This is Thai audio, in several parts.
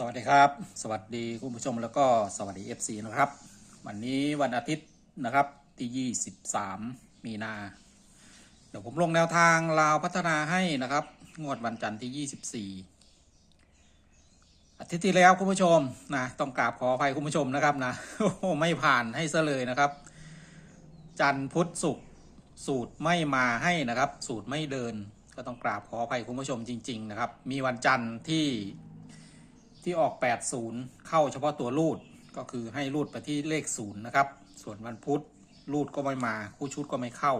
สวัสดีครับ สวัสดีคุณผู้ชมแล้วก็สวัสดี FC นะครับ วันนี้วันอาทิตย์นะครับที่23 มีนา เดี๋ยวผมลงแนวทางลาวพัฒนาให้นะครับ งวดวันจันทร์ที่ 24 อาทิตย์ที่แล้วคุณผู้ชมนะต้องกราบขออภัยคุณผู้ชมนะครับนะโอ้ไม่ผ่านให้ซะเลยนะครับ จันทร์พุธศุกร์สูตรไม่มาให้นะครับ สูตรไม่เดิน ก็ต้องกราบขออภัยคุณผู้ชมจริง ๆ นะครับ มีวันจันทร์ที่ ที่ออก 80 เข้าเฉพาะตัวรูดก็คือให้รูดไปที่เลขศูนะครับ ส่วนวันพุธรูดก็ไม่มา คู่ชุดก็ไม่เข้า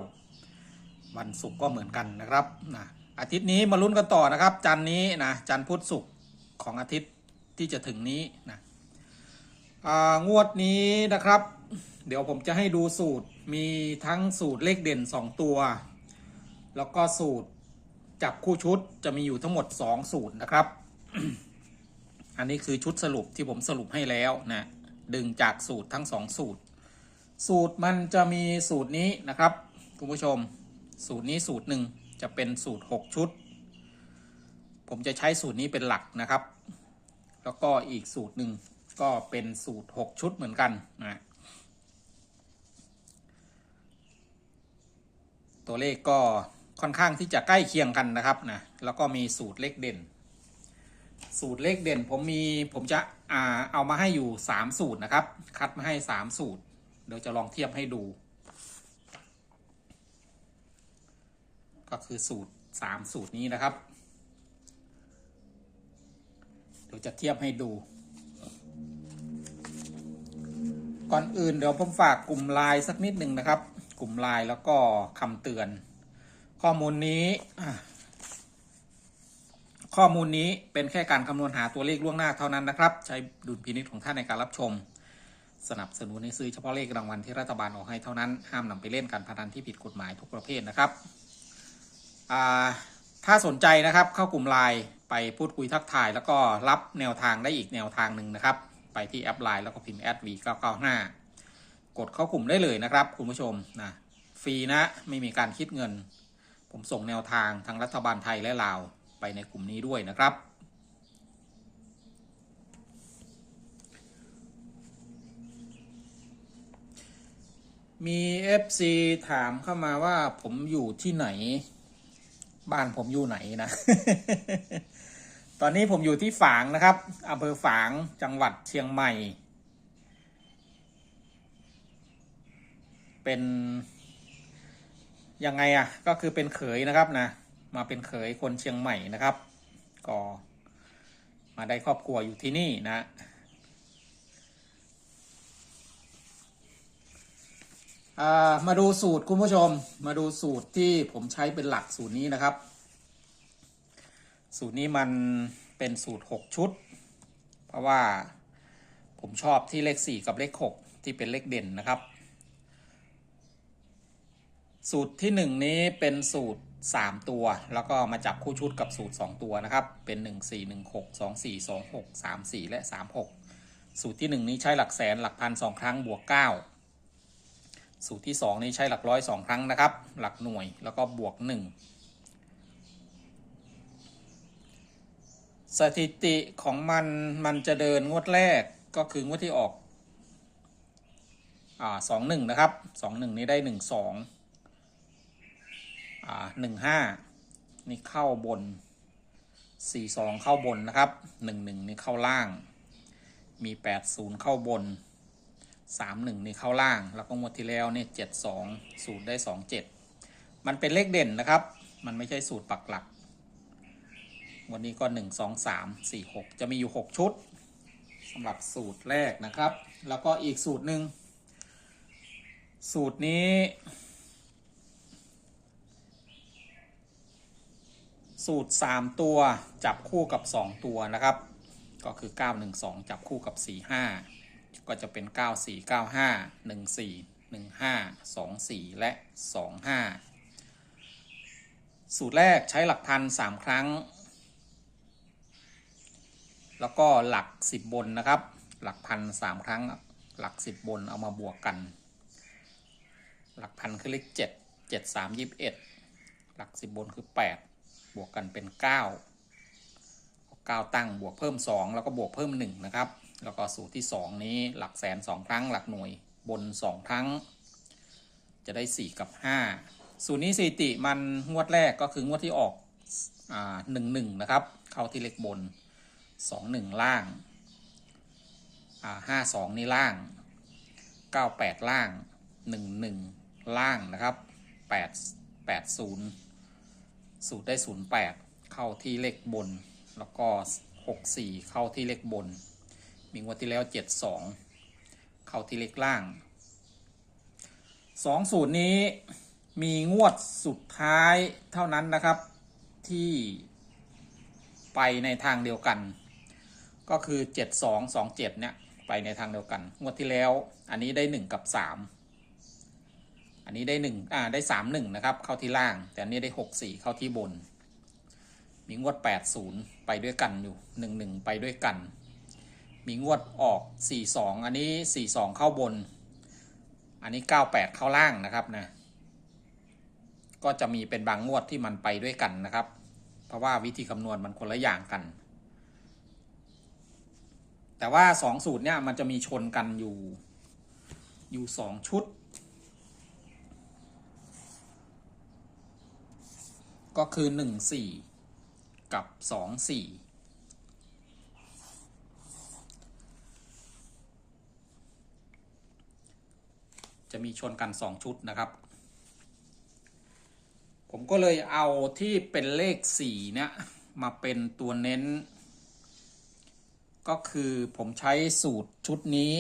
วันศุกร์ก็เหมือนกันนะครับนะอาทิตย์นี้มาลุ้นกันต่อนะครับ จันนี้นะจันพุธศุกร์ของอาทิตย์ที่จะถึงนี้นะงวดนี้นะครับ เดี๋ยวผมจะให้ดูสูตรมีทั้งสูตรเลขเด่น 2 ตัว แล้วก็สูตรจับคู่ชุดจะมีอยู่ทั้งหมด 2 สูตรนะครับ อันนี้คือชุดสรุปที่ผมสรุปให้แล้วนะดึงจากสูตรทั้งสองสูตร สูตรมันจะมีสูตรนี้นะครับคุณผู้ชม สูตรนี้สูตรหนึ่งจะเป็นสูตร 6 ชุด ผมจะใช้สูตรนี้เป็นหลักนะครับ แล้วก็อีกสูตรหนึ่งก็เป็นสูตร 6 ชุดเหมือนกันนะตัวเลขก็ค่อนข้างที่จะใกล้เคียงกันนะครับนะแล้วก็มีสูตรเลขเด่น สูตรเลขเด่นผมมีผมจะอ่าเอามาให้อยู่ 3 สูตรนะครับ คัดมาให้ 3 สูตร เดี๋ยวจะลองเทียบให้ดู ก็คือสูตร 3 สูตรนี้นะครับ เดี๋ยวจะเทียบให้ดู ก่อนอื่นเดี๋ยวผมฝากกลุ่มไลน์สักนิดหนึ่งนะครับ กลุ่มไลน์แล้วก็คำเตือน ข้อมูลนี้ ข้อมูลนี้เป็นแค่การคำนวณหาตัวเลขล่วงหน้าเท่านั้นนะครับ ใช้ดุลพินิจของท่านในการรับชม สนับสนุนให้ซื้อเฉพาะเลขรางวัลที่รัฐบาลออกให้เท่านั้น ห้ามนำไปเล่นการพนันที่ผิดกฎหมายทุกประเภทนะครับ ถ้าสนใจนะครับเข้ากลุ่มไลน์ไปพูดคุยทักทายแล้วก็รับแนวทางได้อีกแนวทางหนึ่งนะครับ ไปที่แอปไลน์แล้วก็พิมพ์แอด V995 กดเข้ากลุ่มได้เลยนะครับคุณผู้ชมนะฟรีนะไม่มีการคิดเงิน ผมส่งแนวทางทั้งรัฐบาลไทยและลาว ไปในกลุ่มนี้ด้วยนะครับ มี FC ถามเข้ามาว่าผมอยู่ที่ไหน บ้านผมอยู่ไหนนะ ตอนนี้ผมอยู่ที่ฝางนะครับอำเภอฝางจังหวัดเชียงใหม่ เป็นยังไงอะก็คือเป็นเขยนะครับนะ มาเป็นเขยคนเชียงใหม่นะครับ ก็มาได้ครอบครัวอยู่ที่นี่นะามาดูสูตรคุณผู้ชม มาดูสูตรที่ผมใช้เป็นหลักสูตรนี้นะครับ สูตรนี้มันเป็นสูตร 6 ชุด เพราะว่าผมชอบที่เลข 4 กับเลข 6 ที่เป็นเลขเด่นนะครับ สูตรที่ 1 นี้เป็นสูตร 3 ตัว แล้วก็มาจับคู่ชุดกับสูตร 2 ตัวนะครับ เป็น 1 4 1 6 2 4 2 6 3 4 และ 3 6 สูตรที่ 1 นี้ใช้หลักแสนหลักพันสองครั้งบวก 9 สูตรที่ 2 นี้ใช้หลักร้อยสองครั้งนะครับ หลักหน่วยแล้วก็บวก 1 สถิติของมันมันจะเดินงวดแรกก็คืองวดที่ออกอ่าสองหนึ่งนะครับสองหนึ่งนี้ได้หนึ่งสอง อ่าหนึ่งห้านี่เข้าบนสี่สองเข้าบนนะครับหนึ่งหนึ่งนี่เข้าล่าง มีแปดศูนย์เข้าบนสามหนึ่งนี่เข้าล่าง แล้วก็งวดที่แล้วเนี่ยเจ็ดสองสูตรได้สองเจ็ดมันเป็นเลขเด่นนะครับ มันไม่ใช่สูตรปักหลัก วันนี้ก็หนึ่งสองสามสี่หกจะมีอยู่หกชุดสำหรับสูตรแรกนะครับ แล้วก็อีกสูตรหนึ่งสูตรนี้ สูตร 3 ตัวจับคู่กับ 2 ตัวนะครับ ก็คือ 912 จับคู่กับ 45 ก็จะเป็น 9495 14 15 24 และ 25 สูตรแรกใช้หลักพัน 3 ครั้ง แล้วก็หลัก 10 บนนะครับ หลักพันสามครั้งหลัก 10 บนเอามาบวกกัน หลักพันคือเลข 7 7 3 21 หลัก 10 บนคือ 8 บวกกันเป็น 9 9 ตั้งบวกเพิ่ม 2 แล้วก็บวกเพิ่ม 1 นะครับ แล้วก็สูตรที่ 2 นี้หลักแสน 2 ครั้ง หลักหน่วยบน 2 ครั้ง จะได้ 4 กับ 5 สูตรนี้สถิติมันงวดแรกก็คืองวดที่ออกอ่าหนึ่งหนึ่งนะครับ เข้าที่เลขบน 2 1 ล่างอ่าห้าสองนี่ล่าง 98 ล่าง 11 ล่างนะครับ 8 80 สูตรได้ 08 เข้าที่เลขบน แล้วก็ 64 เข้าที่เลขบน มีงวดที่แล้ว 72 เข้าที่เลขล่างสองสูตรนี้มีงวดสุดท้ายเท่านั้นนะครับที่ไปในทางเดียวกัน ก็คือ 7227 เนี่ย ไปในทางเดียวกัน งวดที่แล้วอันนี้ได้ 1 กับ 3 อันนี้ได้1อ่าได้3 1นะครับ เข้าที่ล่าง แต่อันนี้ได้6 4เข้าที่บน มีงวด80ไปด้วยกันอยู่1 1ไปด้วยกัน มีงวดออก4 2อันนี้4 2เข้าบน อันนี้98เข้าล่างนะครับนะก็จะมีเป็นบางงวดที่มันไปด้วยกันนะครับ เพราะว่าวิธีคำนวณมันคนละอย่างกัน แต่ว่าสองสูตรเนี่ยมันจะมีชนกันอยู่ อยู่สองชุด ก็คือหนึ่งสี่กับสองสี่จะมีชนกันสองชุดนะครับ ผมก็เลยเอาที่เป็นเลขสี่เนี่ยมาเป็นตัวเน้น ก็คือผมใช้สูตรชุดนี้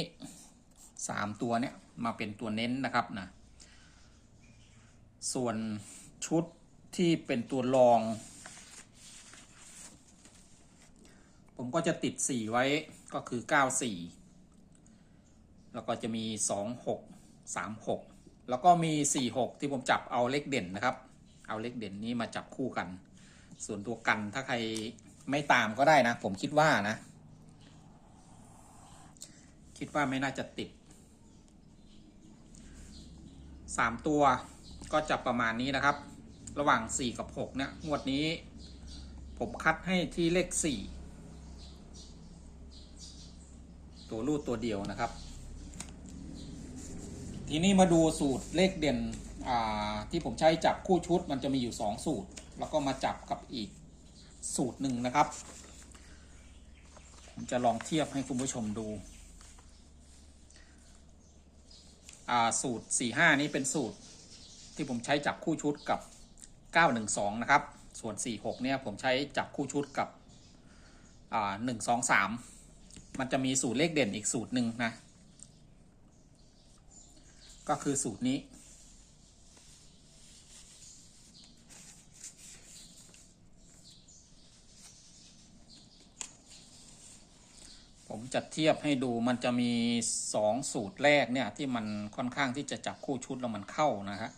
สามตัวเนี่ยมาเป็นตัวเน้นนะครับนะส่วนชุด ที่เป็นตัวรอง ผมก็จะติด 4 ไว้ก็คือ 94 แล้วก็จะมี 26 36 แล้วก็มี 46 ที่ผมจับเอาเลขเด่นนะครับ เอาเลขเด่นนี้มาจับคู่กัน ส่วนตัวกันถ้าใครไม่ตามก็ได้นะ ผมคิดว่านะ คิดว่าไม่น่าจะติด 3 ตัวก็จะประมาณนี้นะครับ ระหว่าง 4 กับ 6 เนี่ย งวดนี้ ผมคัดให้ที่เลข 4 ตัวรูดตัวเดียวนะครับ ทีนี้มาดูสูตรเลขเด่นที่ผมใช้จับคู่ชุดมันจะมีอยู่ 2 สูตร แล้วก็มาจับกับอีกสูตรหนึ่งนะครับ ผมจะลองเทียบให้คุณผู้ชมดูสูตร 45 นี้เป็นสูตรที่ผมใช้จับคู่ชุดกับ 912 นะครับ ส่วน 46 เนี่ย ผมใช้จับคู่ชุดกับ123มันจะมีสูตรเลขเด่นอีกสูตรหนึ่งนะ ก็คือสูตรนี้ ผมจะเทียบให้ดูมันจะมีสองสูตรแรกเนี่ย ที่มันค่อนข้างที่จะจับคู่ชุดแล้วมันเข้านะฮะ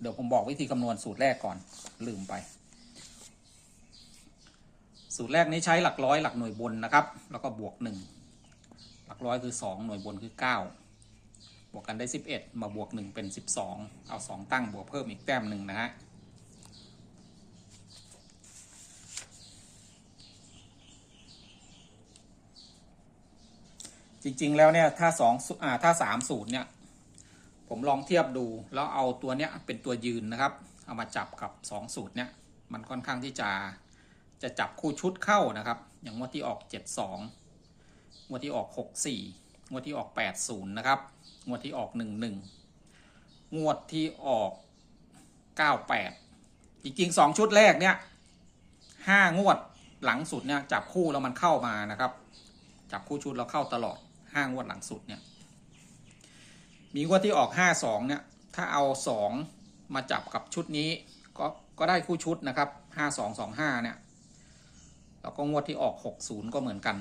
เดี๋ยวผมบอกวิธีคำนวณสูตรแรกก่อนลืมไป สูตรแรกนี้ใช้หลักร้อยหลักหน่วยบนนะครับ แล้วก็บวกหนึ่งหลักร้อยคือสองหน่วยบนคือเก้าบวกกันได้สิบเอ็ดมาบวกหนึ่งเป็นสิบสองเอาสองตั้งบวกเพิ่มอีกแต้มหนึ่งนะฮะจริง ๆ แล้วเนี่ยถ้าสองอ่าถ้าสามสูตรเนี่ย ผมลองเทียบดูแล้วเอาตัวเนี้ยเป็นตัวยืนนะครับ เอามาจับกับ 2 สูตรเนี้ยมันค่อนข้างที่จะจะจับคู่ชุดเข้านะครับ อย่างงวดที่ออก 72งวดที่ออก 64งวดที่ออก 80 นะครับงวดที่ออก 11งวดที่ออก 98 จริงๆ 2 ชุดแรกเนี่ย5งวดหลังสุดเนี่ยจับคู่แล้วมันเข้ามานะครับ จับคู่ชุดแล้วเข้าตลอด5งวดหลังสุดเนี่ย มีงวดที่ออก52เนี่ย ถ้าเอา2มาจับกับชุดนี้ ก็ก็ได้คู่ชุดนะครับ5225เนี่ย แล้วก็งวดที่ออก60ก็เหมือนกัน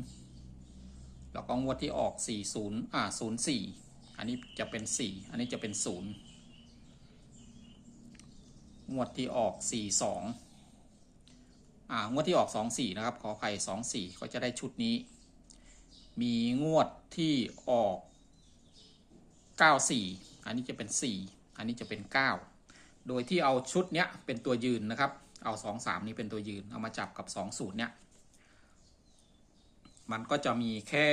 60แล้วก็งวดที่ออก40อ่า04อันนี้จะเป็น4อันนี้จะเป็น0งวดที่ออก42อ่างวดที่ออก24นะครับ ขอไข่24ก็จะได้ชุดนี้ มีงวดที่ออกเก้าสี่อันนี้จะเป็นสี่อันนี้จะเป็นเก้าโดยที่เอาชุดเนี้ยเป็นตัวยืนนะครับ เอาสองสามนี้เป็นตัวยืน เอามาจับกับสองสูตรเนี้ย มันก็จะมีแค่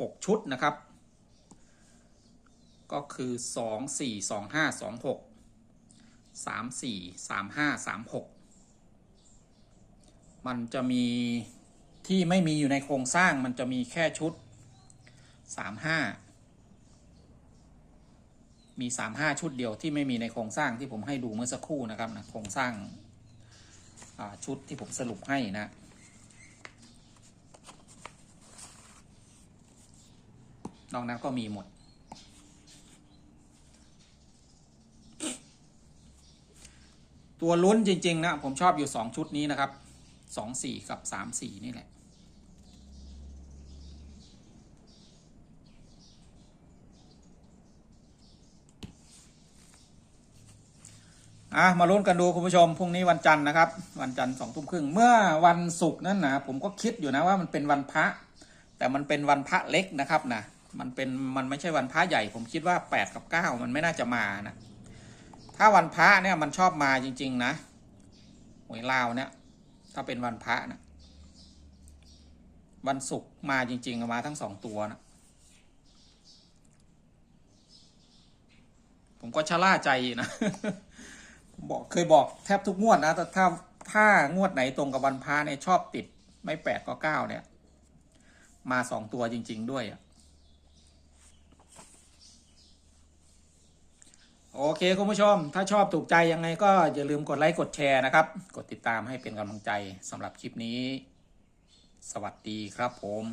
หกชุดนะครับ ก็คือสองสี่สองห้าสองหกสามสี่สามห้าสามหกมันจะมี ที่ไม่มีอยู่ในโครงสร้างมันจะมีแค่ชุดสามห้ามีสามห้าชุดเดียวที่ไม่มีในโครงสร้างที่ผมให้ดูเมื่อสักครู่นะครับนะโครงสร้างาชุดที่ผมสรุปให้นะนอกนั้นก็มีหมด ตัวลุ้นจริง ๆ นะ ผมชอบอยู่สองชุดนี้นะครับ สองสี่กับสามสี่นี่แหละ อะ มาลุ้นกันดูคุณผู้ชม พรุ่งนี้วันจันทร์นะครับ วันจันทร์สองทุ่มครึ่ง เมื่อวันศุกร์นั่นนะผมก็คิดอยู่นะว่ามันเป็นวันพระ แต่มันเป็นวันพระเล็กนะครับนะ มันเป็นมันไม่ใช่วันพระใหญ่ ผมคิดว่าแปดกับเก้ามันไม่น่าจะมานะ ถ้าวันพระเนี่ยมันชอบมาจริง ๆ นะหวยลาวเนี่ย ถ้าเป็นวันพระนะวันศุกร์มาจริงๆมาทั้งสองตัวนะผมก็ชะล่าใจนะผมบอกเคยบอกแทบทุกงวดนะแต่ถ้าถ้างวดไหนตรงกับวันพระเนี่ยชอบติด ไม่แปดก็เก้าเนี่ย มาสองตัวจริง ๆ ด้วยอะ โอเคคุณผู้ชม ถ้าชอบถูกใจยังไงก็อย่าลืมกดไลค์กดแชร์นะครับ กดติดตามให้เป็นกำลังใจสำหรับคลิปนี้ สวัสดีครับผม